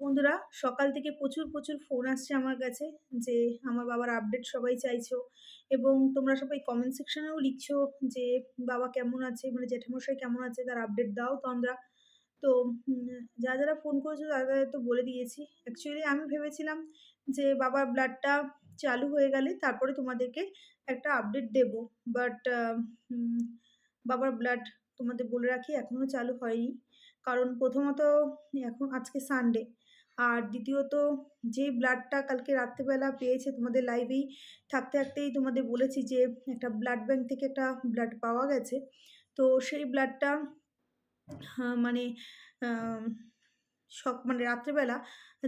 বন্ধুরা, সকাল থেকে প্রচুর প্রচুর ফোন আসছে আমার কাছে যে আমার বাবার আপডেট সবাই চাইছো এবং তোমরা সবাই কমেন্ট সেকশনেও লিখছো যে বাবা কেমন আছে মানে জেঠামশাই কেমন আছে, তার আপডেট দাও তো আমরা তো যারা যারা ফোন করেছ তারা তো বলে দিয়েছি। অ্যাকচুয়ালি আমি ভেবেছিলাম যে বাবার ব্লাডটা চালু হয়ে গেলে তারপরে তোমাদেরকে একটা আপডেট দেব। বাট বাবার ব্লাড তোমাদের বলে রাখি এখনও চালু হয়নি। কারণ প্রথমত এখন, আজকে সানডে আর দ্বিতীয়ত, যে ব্লাডটা কালকে রাত্রেবেলা পেয়েছে তোমাদের লাইভেই থাকতে থাকতেই তোমাদের বলেছি যে একটা ব্লাড ব্যাংক থেকে একটা ব্লাড পাওয়া গেছে। তো সেই ব্লাডটা মানে সক মানে রাত্রেবেলা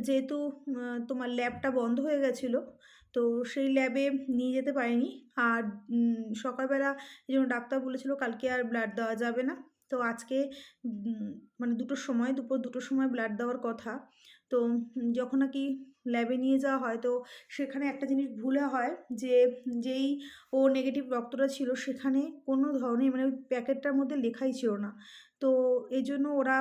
যেহেতু তোমার ল্যাবটা বন্ধ হয়ে গেছিল, তো সেই ল্যাবে নিয়ে যেতে পারিনি। আর সকালবেলা এই জন্য ডাক্তার বলেছিল কালকে আর ব্লাড দেওয়া যাবে না। তো আজকে মানে দুটোর সময়, দুপুর দুটোর সময় ব্লাড দেওয়ার কথা। তো যখন নাকি ল্যাবে নিয়ে যাওয়া হয় তো সেখানে একটা জিনিস ভুলে হয় যে যেই ও নেগেটিভ রক্তটা ছিল সেখানে কোনো ধরনের মানে ওই প্যাকেটটার মধ্যে লেখাই ছিল না। তো এই জন্য ওরা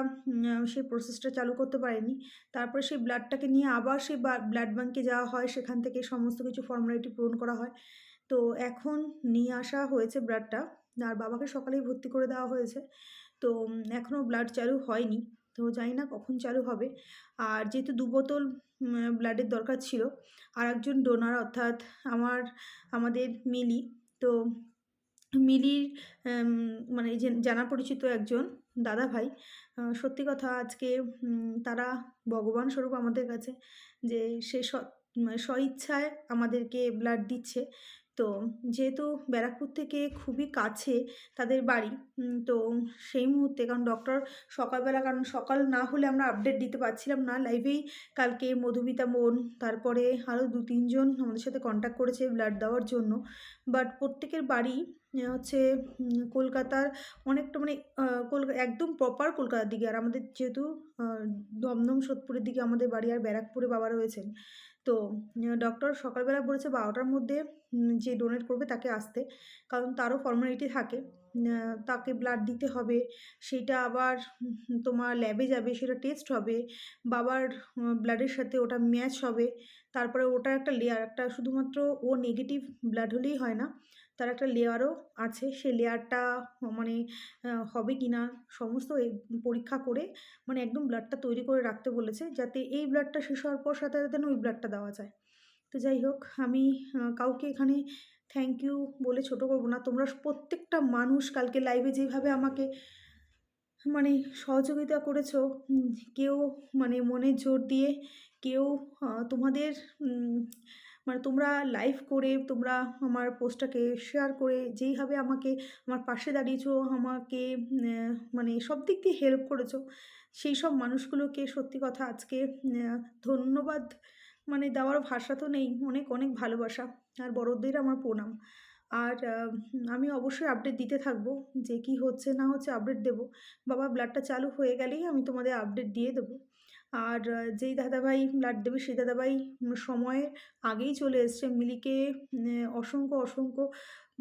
সেই প্রসেসটা চালু করতে পারেনি। তারপরে সেই ব্লাডটাকে নিয়ে আবার সেই ব্লাড ব্যাঙ্কে যাওয়া হয়। সেখান থেকে সমস্ত কিছু ফর্মালিটি পূরণ করা হয়। তো এখন নিয়ে আসা হয়েছে ব্লাডটা আর বাবাকে সকালেই ভর্তি করে দেওয়া হয়েছে। তো এখনও ব্লাড চালু হয়নি। তো জানি না কখন চালু হবে। আর যেহেতু দু বোতল ব্লাডের দরকার ছিল, আর একজন ডোনার অর্থাৎ আমার, আমাদের মিলি, তো মিলির মানে জানা পরিচিত একজন দাদা ভাই সত্যি কথা আজকে তারা ভগবান স্বরূপ আমাদের কাছে, যে সে মানে স্বইচ্ছায় আমাদেরকে ব্লাড দিচ্ছে। তো যেহেতু ব্যারাকপুর থেকে খুবই কাছে তাদের বাড়ি তো সেই মুহূর্তে, কারণ ডক্টর সকালবেলা, কারণ সকাল না হলে আমরা আপডেট দিতে পারছিলাম না লাইভেই কালকে মধুমিতা বোন, তারপরে আরও দু, তিনজন আমাদের সাথে কন্ট্যাক্ট করেছে ব্লাড দেওয়ার জন্য। বাট প্রত্যেকের বাড়ি হচ্ছে কলকাতার অনেকটা মানে কলকাতা একদম প্রপার কলকাতার দিকে। আর আমাদের যেহেতু দমদম, সোদপুরের দিকে আমাদের বাড়ি আর ব্যারাকপুরে বাবা রয়েছেন। তো ডক্টর সকালবেলা বলেছে বারোটার মধ্যে যে ডোনেট করবে তাকে আসতে, কারণ তারও ফর্মালিটি থাকে তাকে ব্লাড দিতে হবে, সেটা আবার তোমার ল্যাবে যাবে, সেটা টেস্ট হবে, বাবার ব্লাডের সাথে ওটা ম্যাচ হবে তারপরে ওটা একটা লেয়ার একটা শুধুমাত্র ও নেগেটিভ ব্লাড হলেই হয় না, তার একটা লেয়ারও আছে, সে লেয়ারটা মানে হবে কি না সমস্ত পরীক্ষা করে মানে একদম ব্লাডটা তৈরি করে রাখতে বলেছে, যাতে এই ব্লাডটা শেষ হওয়ার পর সাথে সাথে ওই ব্লাডটা দেওয়া যায়। তো যাই হোক, আমি কাউকে এখানে থ্যাংক ইউ বলে ছোট করব না, তোমরা প্রত্যেকটা মানুষ কালকে লাইভে যেভাবে আমাকে মানে সহযোগিতা করেছ কেউ মানে মনের জোর দিয়ে কেউ তোমাদের মানে তোমরা লাইভ করে, তোমরা আমার পোস্টটাকে শেয়ার করে, যেইভাবে আমাকে, আমার পাশে দাঁড়িয়েছো, আমাকে মানে সব দিক দিয়ে হেল্প করেছ, সেই সব মানুষগুলোকে সত্যি কথা আজকে ধন্যবাদ মানে দেওয়ার ভাষা তো নেই, অনেক অনেক ভালোবাসা, আর বড়দের আমার প্রণাম। আর আমি অবশ্যই আপডেট দিতে থাকব, যে কি হচ্ছে না হচ্ছে আপডেট দেবো। বাবা ব্লাডটা চালু হয়ে গেলেই আমি তোমাদের আপডেট দিয়ে দেবো। আর যেই দাদাভাই ব্লাড দেবে সেই দাদাভাই সময়ের আগেই চলে এসছে মিলিকে অসংখ্য অসংখ্য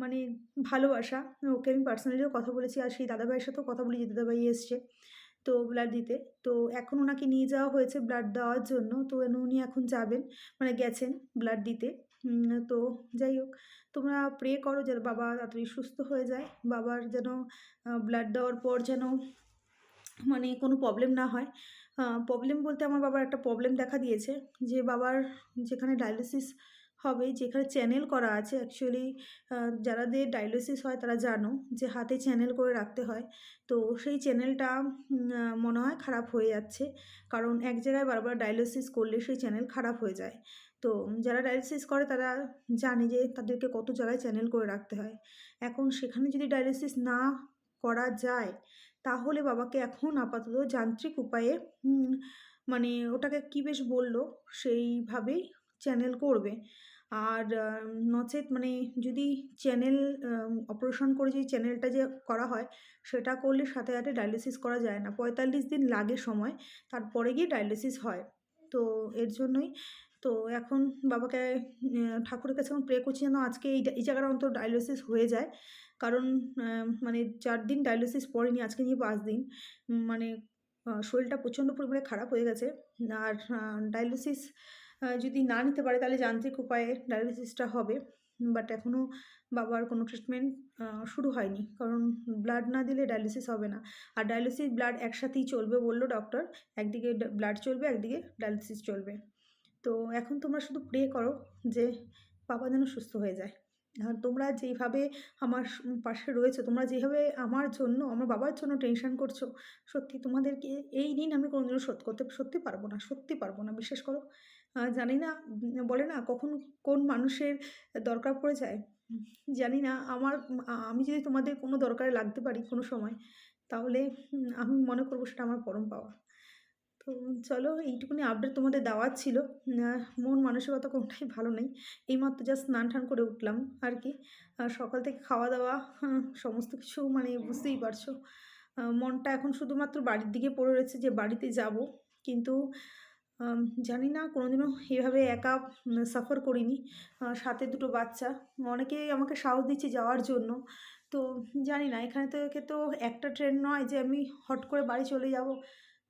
মানে ভালোবাসা। ওকে আমি পার্সোনালিও কথা বলেছি, আর সেই দাদাভাইয়ের সাথেও কথা বলি যে দাদাভাই এসছে, তো ব্লাড দিতে। তো এখন ওনাকে নিয়ে যাওয়া হয়েছে ব্লাড দেওয়ার জন্য, তো উনি এখন যাবেন মানে গেছেন ব্লাড দিতে। তো যাই হোক, তোমরা প্রে করো যেন বাবা তাড়াতাড়ি সুস্থ হয়ে যায়, বাবার যেন ব্লাড দেওয়ার পর যেন মানে কোনো প্রবলেম না হয়। প্রবলেম বলতে আমার বাবার একটা প্রবলেম দেখা দিয়েছে। যে বাবার যেখানে ডায়ালিসিস হবে, যেখানে চ্যানেল করা আছে অ্যাকচুয়ালি যারাদের ডায়ালিসিস হয় তারা জানো যে হাতে চ্যানেল করে রাখতে হয়। তো সেই চ্যানেলটা মনে হয় খারাপ হয়ে যাচ্ছে। কারণ এক জায়গায় বারবার ডায়ালিসিস করলে সেই চ্যানেল খারাপ হয়ে যায়। তো যারা ডায়ালিসিস করে তারা জানে যে তাদেরকে কত জায়গায় চ্যানেল করে রাখতে হয়। এখন সেখানে যদি ডায়ালিসিস না করা যায় তাহলে বাবাকে এখন আপাতত যান্ত্রিক উপায়ে মানে ওটাকে কী বেশ বলল, সেইভাবেই চ্যানেল করবে। আর নচেত মানে যদি চ্যানেল অপারেশন করে যদি চ্যানেলটা যে করা হয়, সেটা করলে সাথে সাথে ডায়ালিসিস করা যায় না। পঁয়তাল্লিশ দিন লাগে সময়, তারপরে গিয়ে ডায়ালিসিস হয়। তো এর জন্যই তো এখন বাবাকে ঠাকুরের কাছে এখন প্রে করছি যেন আজকে এই এই জায়গাটা অন্তত ডায়ালিসিস হয়ে যায় কারণ মানে চার দিন ডায়ালিসিস পড়েনি আজকে নিয়ে পাঁচ দিন মানে শরীরটা প্রচণ্ড পরিমাণে খারাপ হয়ে গেছে। আর ডায়ালিসিস যদি না নিতে পারে তাহলে যান্ত্রিক উপায়ে ডায়ালিসিসটা হবে। বাট এখনও বাবার কোনো ট্রিটমেন্ট শুরু হয়নি। কারণ ব্লাড না দিলে ডায়ালিসিস হবে না। আর ডায়ালিসিস, ব্লাড একসাথেই চলবে বলল ডক্টর। একদিকে ব্লাড চলবে, একদিকে ডায়ালিসিস চলবে। তো এখন তোমরা শুধু প্রে করো যে বাবা যেন সুস্থ হয়ে যায়। আর তোমরা যেইভাবে আমার পাশে রয়েছো, তোমরা যেভাবে আমার জন্য, আমার বাবার জন্য টেনশন করছ, সত্যি তোমাদেরকে এই ঋণ আমি কোনোদিনও শোধ করতে সত্যি পারব না, সত্যি পারব না। বিশ্বাস করো। জানি না বলে না কখন কোন মানুষের দরকার পড়ে যায়। জানি না আমার আমি যদি তোমাদের কোনো দরকারে লাগতে পারি কোনো সময়, তাহলে আমি মনে করব সেটা আমার পরম পাওয়া। তো চলো, এইটুকুনি আপডেট তোমাদের দেওয়ার ছিল। মন মানসিকতা কোনটাই ভালো নেই। এইমাত্র জাস্ট স্নান-টান করে উঠলাম। আর সকাল থেকে খাওয়া-দাওয়া সমস্ত কিছু মানে বুঝতেই পারছ। মনটা এখন শুধুমাত্র বাড়ির দিকে পড়ে রয়েছে যে বাড়িতে যাব। কিন্তু জানি না, কোনোদিনও এভাবে একা সাফার করিনি। সাথে দুটো বাচ্চা। অনেকেই আমাকে সাহস দিচ্ছে যাওয়ার জন্য। তো জানি না, এখানে থেকে তো একটা ট্রেন নয় যে আমি হট করে বাড়ি চলে যাব।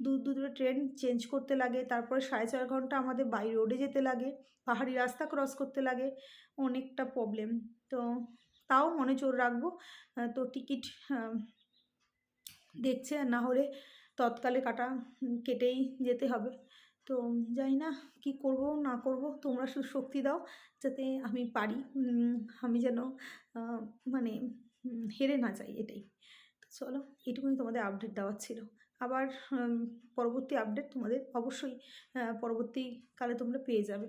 দু দুটো ট্রেন চেঞ্জ করতে লাগে। তারপরে ৪.৫ ঘণ্টা আমাদের বাই রোডে যেতে লাগে। পাহাড়ি রাস্তা ক্রস করতে লাগে। অনেকটা প্রবলেম। তো তাও মনে চোর রাখব। তো টিকিট দেখছে, না হলে তৎকালে কাটা কেটেই যেতে হবে। তো জানি না কি করব, না করব। তোমরা শুধু শক্তি দাও, যাতে আমি পারি। আমি যেন মানে হেরে না যাই এটাই। তো চলো, এটুকুনি তোমাদের আপডেট দেওয়ার ছিল। আবার পরবর্তী আপডেট তোমাদের অবশ্যই পরবর্তীকালে তোমরা পেয়ে যাবে।